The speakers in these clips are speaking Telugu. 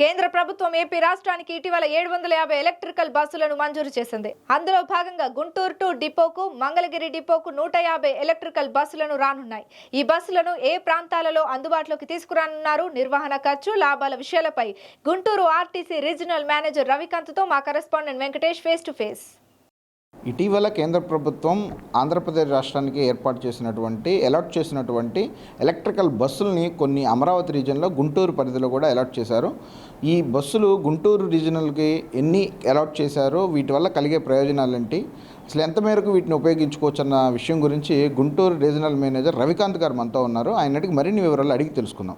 కేంద్ర ప్రభుత్వం ఏపీ రాష్ట్రానికి ఇటీవల ఏడు వందల యాభై ఎలక్ట్రికల్ బస్సులను మంజూరు చేసింది. అందులో భాగంగా గుంటూరు టు డిపోకు మంగళగిరి డిపోకు నూట యాభై ఎలక్ట్రికల్ బస్సులను రానున్నాయి. ఈ బస్సులను ఏ ప్రాంతాలలో అందుబాటులోకి తీసుకురానున్నారు? నిర్వహణ ఖర్చు లాభాల విషయాలపై గుంటూరు ఆర్టీసీ రీజనల్ మేనేజర్ రవికాంత్తో మా correspondent Venkatesh face to face. ఇటీవల కేంద్ర ప్రభుత్వం ఆంధ్రప్రదేశ్ రాష్ట్రానికి ఏర్పాటు చేసినటువంటి అలాట్ చేసినటువంటి ఎలక్ట్రికల్ బస్సుల్ని కొన్ని అమరావతి రీజియన్లో గుంటూరు పరిధిలో కూడా అలాట్ చేశారు. ఈ బస్సులు గుంటూరు రీజనల్కి ఎన్ని అలాట్ చేశారో వీటి వల్ల కలిగే ప్రయోజనాలు ఏంటి అసలు ఎంత మేరకు వీటిని ఉపయోగించుకోవచ్చు అన్న విషయం గురించి గుంటూరు రీజనల్ మేనేజర్ రవికాంత్ గారు మనతో ఉన్నారు. ఆయన అడిగి మరిన్ని వివరాలు అడిగి తెలుసుకుందాం.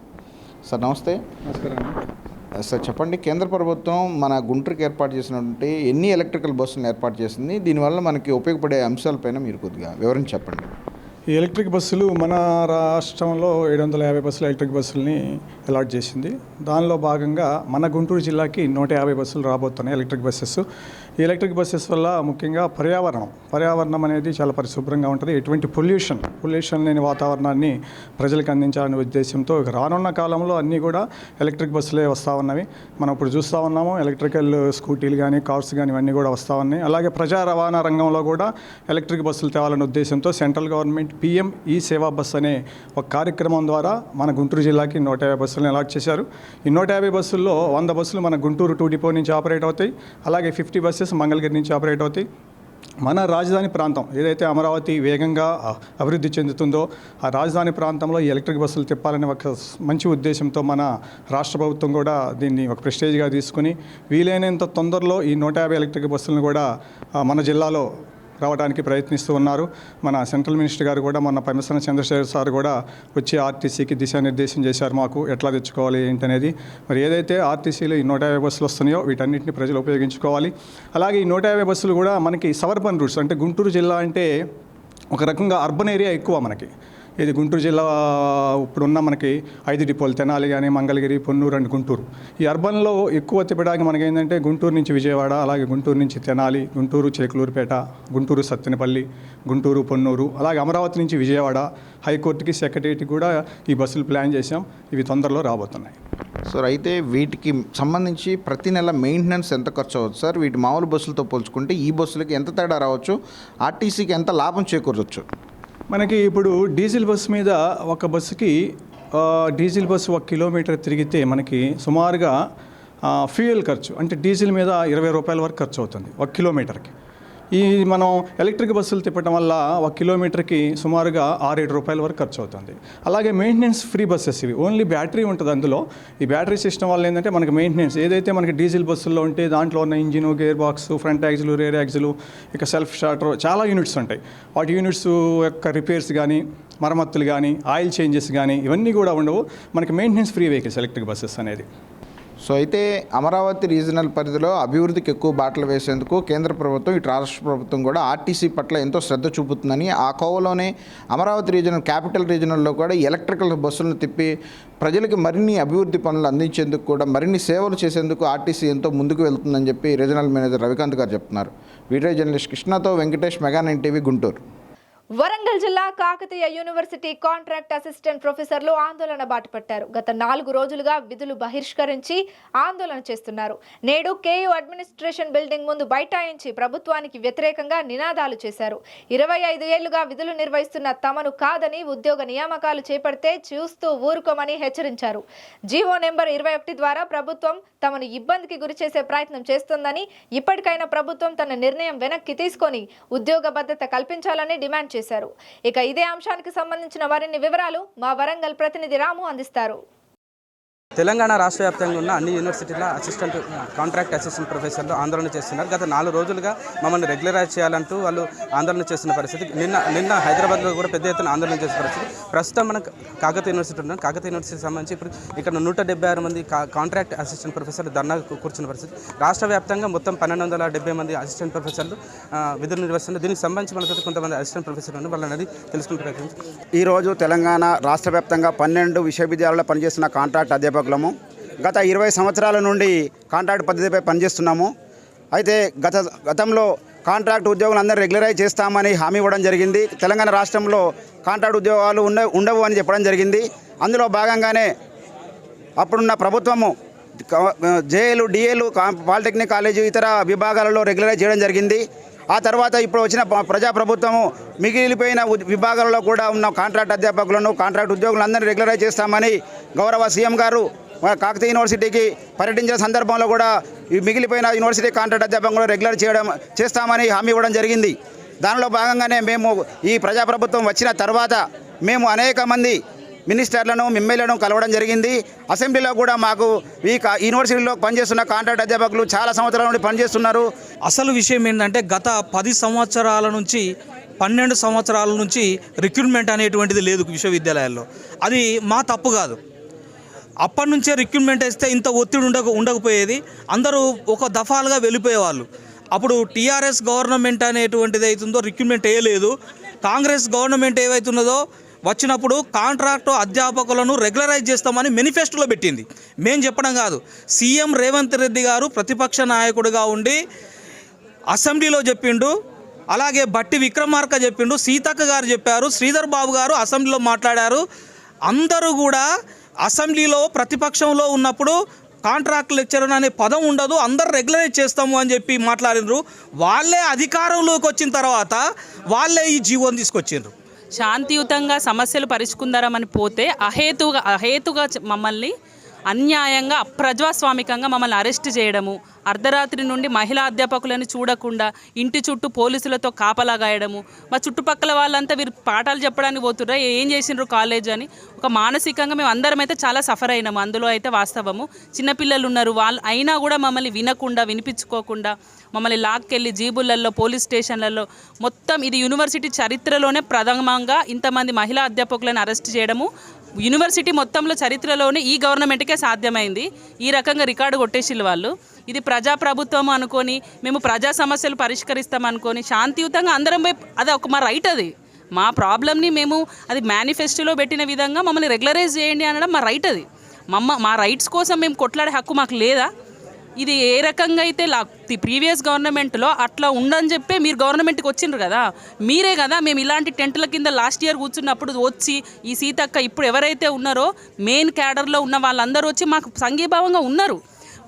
సార్ నమస్తే. నమస్కారం. సార్ చెప్పండి కేంద్ర ప్రభుత్వం మన గుంటూరుకి ఏర్పాటు చేసినటువంటి ఎన్ని ఎలక్ట్రికల్ బస్సులను ఏర్పాటు చేసింది? దీనివల్ల మనకి ఉపయోగపడే అంశాలపైన మీరు కొద్దిగా వివరించి చెప్పండి. ఈ ఎలక్ట్రిక్ బస్సులు మన రాష్ట్రంలో ఏడు వందల యాభై బస్సులు ఎలక్ట్రిక్ బస్సులని అలాట్ చేసింది. దానిలో భాగంగా మన గుంటూరు జిల్లాకి నూట యాభై బస్సులు రాబోతున్నాయి ఎలక్ట్రిక్ బస్సెస్. ఈ ఎలక్ట్రిక్ బస్సెస్ వల్ల ముఖ్యంగా పర్యావరణం పర్యావరణం అనేది చాలా పరిశుభ్రంగా ఉంటుంది. ఎటువంటి పొల్యూషన్ పొల్యూషన్ లేని వాతావరణాన్ని ప్రజలకు అందించాలనే ఉద్దేశంతో రానున్న కాలంలో అన్నీ కూడా ఎలక్ట్రిక్ బస్సులే వస్తూ ఉన్నవి. మనం ఇప్పుడు చూస్తూ ఉన్నాము ఎలక్ట్రికల్ స్కూటీలు కానీ కార్స్ కానీ ఇవన్నీ కూడా వస్తూ ఉన్నాయి. అలాగే ప్రజా రవాణా రంగంలో కూడా ఎలక్ట్రిక్ బస్సులు తేవాలనే ఉద్దేశంతో సెంట్రల్ గవర్నమెంట్ పిఎం ఈ సేవా బస్ అనే ఒక కార్యక్రమం ద్వారా మన గుంటూరు జిల్లాకి నూట యాభై బస్సులను అలాట్ చేశారు. ఈ నూట యాభై బస్సుల్లో వంద బస్సులు మన గుంటూరు టూ డిపో నుంచి ఆపరేట్ అవుతాయి. అలాగే ఫిఫ్టీ బస్సెస్ మంగళగిరి నుంచి ఆపరేట్ అవుతాయి. మన రాజధాని ప్రాంతం ఏదైతే అమరావతి వేగంగా అభివృద్ధి చెందుతుందో ఆ రాజధాని ప్రాంతంలో ఈ ఎలక్ట్రిక్ బస్సులు తిప్పాలనే ఒక మంచి ఉద్దేశంతో మన రాష్ట్ర ప్రభుత్వం కూడా దీన్ని ఒక ప్రెస్టేజ్గా తీసుకుని వీలైనంత తొందరలో ఈ నూట యాభై ఎలక్ట్రిక్ బస్సులను కూడా మన జిల్లాలో రావడానికి ప్రయత్నిస్తూ ఉన్నారు. మన సెంట్రల్ మినిస్టర్ గారు కూడా మొన్న పరమేశ్వర చంద్రశేఖర్ సార్ కూడా వచ్చి ఆర్టీసీకి దిశానిర్దేశం చేశారు. మాకు ఎట్లా తెచ్చుకోవాలి ఏంటనేది. మరి ఏదైతే ఆర్టీసీలో ఈ నూట యాభై బస్సులు వస్తున్నాయో వీటన్నిటిని ప్రజలు ఉపయోగించుకోవాలి. అలాగే ఈ నూట యాభై బస్సులు కూడా మనకి సవర్బన్ రూట్స్ అంటే గుంటూరు జిల్లా అంటే ఒక రకంగా అర్బన్ ఏరియా ఎక్కువ మనకి. ఇది గుంటూరు జిల్లా ఇప్పుడున్న మనకి ఐదు డిపోలు తెనాలి కానీ మంగళగిరి పొన్నూరు అండ్ గుంటూరు. ఈ అర్బన్లో ఎక్కువ తిప్పడానికి మనకి ఏంటంటే గుంటూరు నుంచి విజయవాడ అలాగే గుంటూరు నుంచి తెనాలి గుంటూరు చేకులూరుపేట గుంటూరు సత్తెనపల్లి గుంటూరు పొన్నూరు అలాగే అమరావతి నుంచి విజయవాడ హైకోర్టుకి సెక్రటరీకి కూడా ఈ బస్సులు ప్లాన్ చేశాం. ఇవి తొందరలో రాబోతున్నాయి. సార్ అయితే వీటికి సంబంధించి ప్రతి నెల మెయింటెనెన్స్ ఎంత ఖర్చు అవ్వచ్చు సార్? వీటి మామూలు బస్సులతో పోల్చుకుంటే ఈ బస్సులకి ఎంత తేడా రావచ్చు? ఆర్టీసీకి ఎంత లాభం చేకూరవచ్చు మనకి ఇప్పుడు డీజిల్ బస్సు మీద ఒక బస్సుకి డీజిల్ బస్సు ఒక కిలోమీటర్ తిరిగితే మనకి సుమారుగా ఫ్యూయల్ ఖర్చు అంటే డీజిల్ మీద ఇరవై రూపాయల వరకు ఖర్చు అవుతుంది ఒక కిలోమీటర్కి. ఈ మనం ఎలక్ట్రిక్ బస్సులు తిప్పడం వల్ల ఒక కిలోమీటర్కి సుమారుగా ఆరేడు రూపాయల వరకు ఖర్చు అవుతుంది. అలాగే మెయింటెనెన్స్ ఫ్రీ బస్సెస్ ఇవి. ఓన్లీ బ్యాటరీ ఉంటుంది అందులో. ఈ బ్యాటరీ సిస్టమ్ వల్ల ఏంటంటే మనకి మెయింటెనెన్స్ ఏదైతే మనకి డీజిల్ బస్సుల్లో ఉంటే దాంట్లో ఉన్న engine gear box front axle rear axle ఇక సెల్ఫ్ స్టార్టర్ చాలా యూనిట్స్ ఉంటాయి. వాటి యూనిట్స్ యొక్క రిపేర్స్ కానీ మరమ్మతులు కానీ ఆయిల్ చేంజెస్ కానీ ఇవన్నీ కూడా ఉండవు. మనకి maintenance free vehicles electric buses అనేది. సో అయితే అమరావతి రీజనల్ పరిధిలో అభివృద్ధికి ఎక్కువ బాటలు వేసేందుకు కేంద్ర ప్రభుత్వం ఇటు రాష్ట్ర ప్రభుత్వం కూడా ఆర్టీసీ పట్ల ఎంతో శ్రద్ధ చూపుతుందని ఆ కోవలోనే అమరావతి రీజనల్ క్యాపిటల్ రీజనల్లో కూడా ఎలక్ట్రికల్ బస్సులను తిప్పి ప్రజలకి మరిన్ని అభివృద్ధి పనులు అందించేందుకు కూడా మరిన్ని సేవలు చేసేందుకు ఆర్టీసీ ఎంతో ముందుకు వెళ్తుందని చెప్పి రీజనల్ మేనేజర్ రవికాంత్ గారు చెప్తున్నారు. వీడియో జర్నలిస్ట్ కృష్ణతో Venkatesh mega nine TV Guntur. Warangal జిల్లా కాకతీయ యూనివర్సిటీ కాంట్రాక్ట్ అసిస్టెంట్ ప్రొఫెసర్లు ఆందోళన బాటపట్టారు. గత నాలుగు రోజులుగా విధులు బహిష్కరించి ఆందోళన చేస్తున్నారు. నేడు కేయూ అడ్మినిస్ట్రేషన్ బిల్డింగ్ ముందు బైఠాయించి ప్రభుత్వానికి వ్యతిరేకంగా నినాదాలు చేశారు. ఇరవై ఐదు ఏళ్ళుగా విధులు నిర్వహిస్తున్న తమను కాదని ఉద్యోగ నియామకాలు చేపడితే చూస్తూ ఊరుకోమని హెచ్చరించారు. జీవో నెంబర్ ఇరవై ఒకటి ద్వారా ప్రభుత్వం తమను ఇబ్బందికి గురిచేసే ప్రయత్నం చేస్తోందని ఇప్పటికైనా ప్రభుత్వం తన నిర్ణయం వెనక్కి తీసుకొని ఉద్యోగ భద్రత కల్పించాలని డిమాండ్ చేశారు. ఇక ఇదే అంశానికి సంబంధించిన మరిన్ని వివరాలు మా వరంగల్ ప్రతినిధి రాము అందిస్తారు. తెలంగాణ రాష్ట్ర వ్యాప్తంగా ఉన్న అన్ని యూనివర్సిటీల అసిస్టెంట్ కాంట్రాక్ట్ అసిస్టెంట్ ప్రొఫెసర్లు ఆందోళన చేస్తున్నారు. గత నాలుగు రోజులుగా మమ్మల్ని రెగ్యులరైజ్ చేయాలంటూ వాళ్ళు ఆందోళన చేస్తున్న పరిస్థితి. నిన్న నిన్న హైదరాబాద్లో కూడా పెద్ద ఎత్తున ఆందోళన చేసిన పరిస్థితి. ప్రస్తుతం మనం కాకతీయ యూనివర్సిటీ ఉన్నాం. కాకతీయ యూనివర్సిటీకి సంబంధించి ఇప్పుడు ఇక్కడ నూట ఆరు మంది కా- కాంట్రాక్ట్ అసిస్టెంట్ ప్రొఫెసర్లు ధర్నా కూర్చున్న పరిస్థితి. రాష్ట్ర వ్యాప్తంగా మొత్తం పన్నెండు వందల డెబ్బై మంది అసిస్టెంట్ ప్రొఫెసర్లు విధులు నిర్వహిస్తున్నారు. దీనికి సంబంధించి మనతో కొంతమంది అసిస్టెంట్ ప్రొఫెసర్లు ఉన్నారు. వాళ్ళని అడిగి తెలుసుకునే ఈరోజు తెలంగాణ రాష్ట్ర వ్యాప్తంగా పన్నెండు విశ్వవిద్యాలయాల్లో పనిచేస్తున్న కాంట్రాక్ట్ అధ్యాపకులము గత ఇరవై సంవత్సరాల నుండి కాంట్రాక్ట్ పద్ధతిపై పనిచేస్తున్నాము. అయితే గత గతంలో కాంట్రాక్ట్ ఉద్యోగులందరూ రెగ్యులరైజ్ చేస్తామని హామీ ఇవ్వడం జరిగింది. తెలంగాణ రాష్ట్రంలో కాంట్రాక్ట్ ఉద్యోగాలు ఉండ ఉండవు అని చెప్పడం జరిగింది. అందులో భాగంగానే అప్పుడున్న ప్రభుత్వము జేఏలు డిఏలు పాలిటెక్నిక్ కాలేజీ ఇతర విభాగాలలో రెగ్యులరైజ్ చేయడం జరిగింది. ఆ తర్వాత ఇప్పుడు వచ్చిన ప్రజాప్రభుత్వము మిగిలిపోయిన విభాగాలలో కూడా ఉన్న కాంట్రాక్ట్ అధ్యాపకులను కాంట్రాక్ట్ ఉద్యోగులందరినీ రెగ్యులరైజ్ చేస్తామని గౌరవ సీఎం గారు కాకతీయ యూనివర్సిటీకి పర్యటించిన సందర్భంలో కూడా ఈ మిగిలిపోయిన యూనివర్సిటీ కాంట్రాక్ట్ అధ్యాపకులను రెగ్యులర్ చేయడం చేస్తామని హామీ ఇవ్వడం జరిగింది. దానిలో భాగంగానే మేము ఈ ప్రజాప్రభుత్వం వచ్చిన తర్వాత మేము అనేక మంది మినిస్టర్లను ఎమ్మెల్యేలను కలవడం జరిగింది. అసెంబ్లీలో కూడా మాకు ఈ యూనివర్సిటీలో పనిచేస్తున్న కాంట్రాక్ట్ అధ్యాపకులు చాలా సంవత్సరాల నుండి పనిచేస్తున్నారు. అసలు విషయం ఏంటంటే గత పది సంవత్సరాల నుంచి పన్నెండు సంవత్సరాల నుంచి రిక్రూట్మెంట్ అనేటువంటిది లేదు విశ్వవిద్యాలయాల్లో. అది మా తప్పు కాదు. అప్పటి నుంచే రిక్రూట్మెంట్ వేస్తే ఇంత ఒత్తిడి ఉండక ఉండకపోయేది. అందరూ ఒక దఫాలుగా వెళ్ళిపోయేవాళ్ళు. అప్పుడు టీఆర్ఎస్ గవర్నమెంట్ అనేటువంటిది అవుతుందో రిక్రూట్మెంట్ వేయలేదు. కాంగ్రెస్ గవర్నమెంట్ ఏవైతున్నదో వచ్చినప్పుడు కాంట్రాక్టు అధ్యాపకులను రెగ్యులరైజ్ చేస్తామని మేనిఫెస్టోలో పెట్టింది. మేం చెప్పడం కాదు. సీఎం రేవంత్ రెడ్డి గారు ప్రతిపక్ష నాయకుడిగా ఉండి అసెంబ్లీలో చెప్పిండు. అలాగే బట్టి విక్రమార్క చెప్పిండు. సీతక్క గారు చెప్పారు. శ్రీధర్ బాబు గారు అసెంబ్లీలో మాట్లాడారు. అందరూ కూడా అసెంబ్లీలో ప్రతిపక్షంలో ఉన్నప్పుడు కాంట్రాక్ట్ లెక్చరర్ అనే పదం ఉండదు. అందరు రెగ్యులరైజ్ చేస్తాము అని చెప్పి మాట్లాడినరు. వాళ్ళే అధికారంలోకి వచ్చిన తర్వాత వాళ్ళే ఈ జీవోని తీసుకొచ్చిండ్రు. శాంతియుతంగా సమస్యలు పరిష్కుందారమని పోతే అహేతుగా అహేతుగా మమ్మల్ని అన్యాయంగా అప్రజాస్వామికంగా మమ్మల్ని అరెస్ట్ చేయడము అర్ధరాత్రి నుండి మహిళా అధ్యాపకులను చూడకుండా ఇంటి చుట్టూ పోలీసులతో కాపలా గాయడము. మా చుట్టుపక్కల వాళ్ళంతా వీరు పాఠాలు చెప్పడానికి పోతుర్రా ఏం చేసిండ్రు కాలేజ్ అని. ఒక మానసికంగా మేము అందరం అయితే చాలా సఫర్ అయినాము. అందులో అయితే వాస్తవము చిన్నపిల్లలు ఉన్నారు. వాళ్ళు అయినా కూడా మమ్మల్ని వినకుండా వినిపించుకోకుండా మమ్మల్ని లాక్కెళ్ళి జీబులలో పోలీస్ స్టేషన్లలో మొత్తం ఇది యూనివర్సిటీ చరిత్రలోనే ప్రథమంగా ఇంతమంది మహిళా అధ్యాపకులను అరెస్ట్ చేయడము యూనివర్సిటీ మొత్తంలో చరిత్రలోనే ఈ గవర్నమెంట్కే సాధ్యమైంది. ఈ రకంగా రికార్డు కొట్టేసిల్లు వాళ్ళు. ఇది ప్రజాప్రభుత్వం అనుకొని మేము ప్రజా సమస్యలు పరిష్కరిస్తాం అనుకొని శాంతియుతంగా అందరం పోయి అది ఒక మా రైట్ అది. మా ప్రాబ్లమ్ని మేము అది మేనిఫెస్టోలో పెట్టిన విధంగా మమ్మల్ని రెగ్యులరైజ్ చేయండి అనడం మా రైట్ అది. మమ్మ మా రైట్స్ కోసం మేము కొట్లాడే హక్కు మాకు లేదా? ఇది ఏ రకంగా అయితే లా ప్రీవియస్ గవర్నమెంట్లో అట్లా ఉండని చెప్పే మీరు గవర్నమెంట్కి వచ్చిండ్రు కదా. మీరే కదా మేము ఇలాంటి టెంట్ల కింద లాస్ట్ ఇయర్ కూర్చున్నప్పుడు వచ్చి ఈ సీతక్క ఇప్పుడు ఎవరైతే ఉన్నారో మెయిన్ క్యాడర్లో ఉన్న వాళ్ళందరూ వచ్చి మాకు సంఘీభావంగా ఉన్నారు.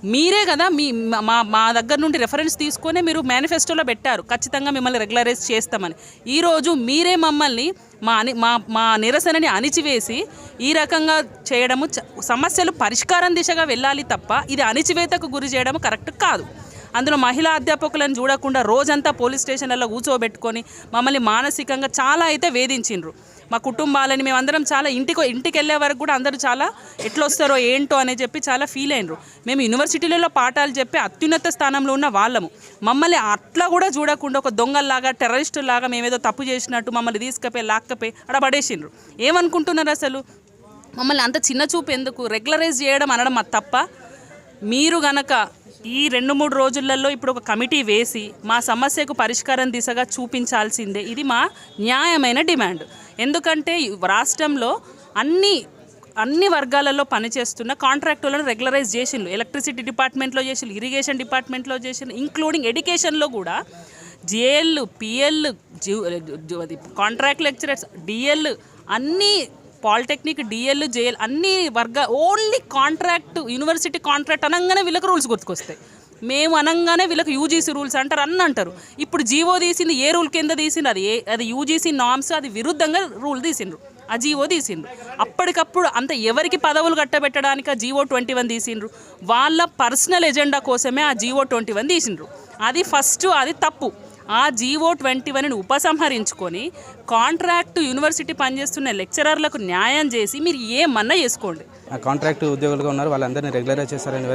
మీరే కదా మీ మా మా దగ్గర నుండి రెఫరెన్స్ తీసుకొని మీరు మేనిఫెస్టోలో పెట్టారు. ఖచ్చితంగా మిమ్మల్ని రెగ్యులరైజ్ చేస్తామని. ఈరోజు మీరే మమ్మల్ని మా అని మా మా నిరసనని అణిచివేసి ఈ రకంగా చేయడము చ- సమస్యలు పరిష్కారం దిశగా వెళ్ళాలి తప్ప ఇది అణిచివేతకు గురి చేయడం కరెక్ట్ కాదు. అందులో మహిళా అధ్యాపకులను చూడకుండా రోజంతా పోలీస్ స్టేషన్లలో కూర్చోబెట్టుకొని మమ్మల్ని మానసికంగా చాలా అయితే వేధించిండ్రు. మా కుటుంబాలని మేమందరం చాలా ఇంటికి ఇంటికి వెళ్ళే వరకు కూడా అందరూ చాలా ఎట్లా వస్తారో ఏంటో అని చెప్పి చాలా ఫీల్ అయినరు. మేము యూనివర్సిటీలలో పాఠాలు చెప్పి అత్యున్నత స్థానంలో ఉన్న వాళ్ళము. మమ్మల్ని అట్లా కూడా చూడకుండా ఒక దొంగల్లాగా టెర్రరిస్టులాగా మేమేదో తప్పు చేసినట్టు మమ్మల్ని తీసుకపోయి లాక్కపోయి అక్కడ పడేసిండ్రు ఏమనుకుంటున్నారు అసలు? మమ్మల్ని అంత చిన్న చూపు ఎందుకు? రెగ్యులరైజ్ చేయడం అనడం అది తప్ప? మీరు గనక ఈ రెండు మూడు రోజులలో ఇప్పుడు ఒక కమిటీ వేసి మా సమస్యకు పరిష్కారం దిశగా చూపించాల్సిందే. ఇది మా న్యాయమైన డిమాండ్. ఎందుకంటే రాష్ట్రంలో అన్ని అన్ని వర్గాలలో పనిచేస్తున్న కాంట్రాక్టులను రెగ్యులరైజ్ చేసిండ్రు ఎలక్ట్రిసిటీ డిపార్ట్మెంట్లో చేసిండ్రు ఇరిగేషన్ డిపార్ట్మెంట్లో చేసిండ్రు ఇంక్లూడింగ్ ఎడ్యుకేషన్లో కూడా జేఎల్ పిఎల్ అది కాంట్రాక్ట్ లెక్చరర్స్ డిఎల్ అన్నీ పాలిటెక్నిక్ డిఎల్ జేఎల్ అన్ని వర్గ ఓన్లీ కాంట్రాక్ట్ యూనివర్సిటీ కాంట్రాక్ట్ అనగానే వీళ్ళకి రూల్స్ గుర్తుకొస్తాయి. మేము అనగానే వీళ్ళకి యూజీసీ రూల్స్ అంటారు అన్న అంటారు. ఇప్పుడు జీవో తీసింది ఏ రూల్ కింద తీసింది అది ఏ అది యూజీసీ నామ్స్ అది విరుద్ధంగా రూల్ తీసిండ్రు. ఆ జీవో తీసిండ్రు. అప్పటికప్పుడు అంత ఎవరికి పదవులు కట్టబెట్టడానికి ఆ జీవో ట్వంటీ వన్ తీసిండ్రు. వాళ్ళ పర్సనల్ ఎజెండా కోసమే ఆ జీవో ట్వంటీ వన్ తీసిండ్రు. అది ఫస్ట్ అది తప్పు. ఆ జీవో ట్వంటీ వన్ని ఉపసంహరించుకొని కాంట్రాక్ట్ యూనివర్సిటీ పనిచేస్తున్న లెక్చరర్లకు న్యాయం చేసి మీరు ఏమన్నా చేసుకోండి. ఆ కాంట్రాక్ట్ ఉద్యోగులుగా ఉన్నారు వాళ్ళందరినీ రెగ్యులరైజ్ చేస్తారని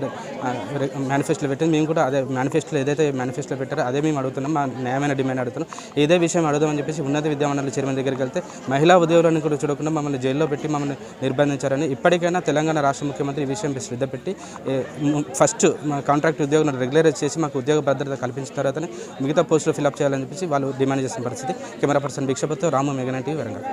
మేనిఫెస్టోలో పెట్టింది మేము కూడా అదే మేనిఫెస్టోలో ఏదైతే మేనిఫెస్టోలో పెట్టారో అదే మేము అడుగుతున్నాం మా న్యాయమైన డిమాండ్ అడుగుతున్నాం. ఇదే విషయం అడుగుదామని చెప్పేసి ఉన్నత విద్యామండలి చైర్మన్ దగ్గరికి వెళ్తే మహిళా ఉద్యోగులను కూడా చూడకుండా మమ్మల్ని జైల్లో పెట్టి మమ్మల్ని నిర్బంధించారని ఇప్పటికైనా తెలంగాణ రాష్ట్ర ముఖ్యమంత్రి ఈ విషయంపై శ్రద్ధ పెట్టి ఫస్ట్ మా కాంట్రాక్ట్ ఉద్యోగులను రెగ్యులరైజ్ చేసి మాకు ఉద్యోగ భద్రత కల్పించిన తర్వాతనే మిగతా పోస్టులు ఫిల్అప్ చేయాలని చెప్పేసి వాళ్ళు డిమాండ్ చేసిన పరిస్థితి. కెమెరా పర్సన్ భిక్షపత్ రాము మెగనంటి వరంగల్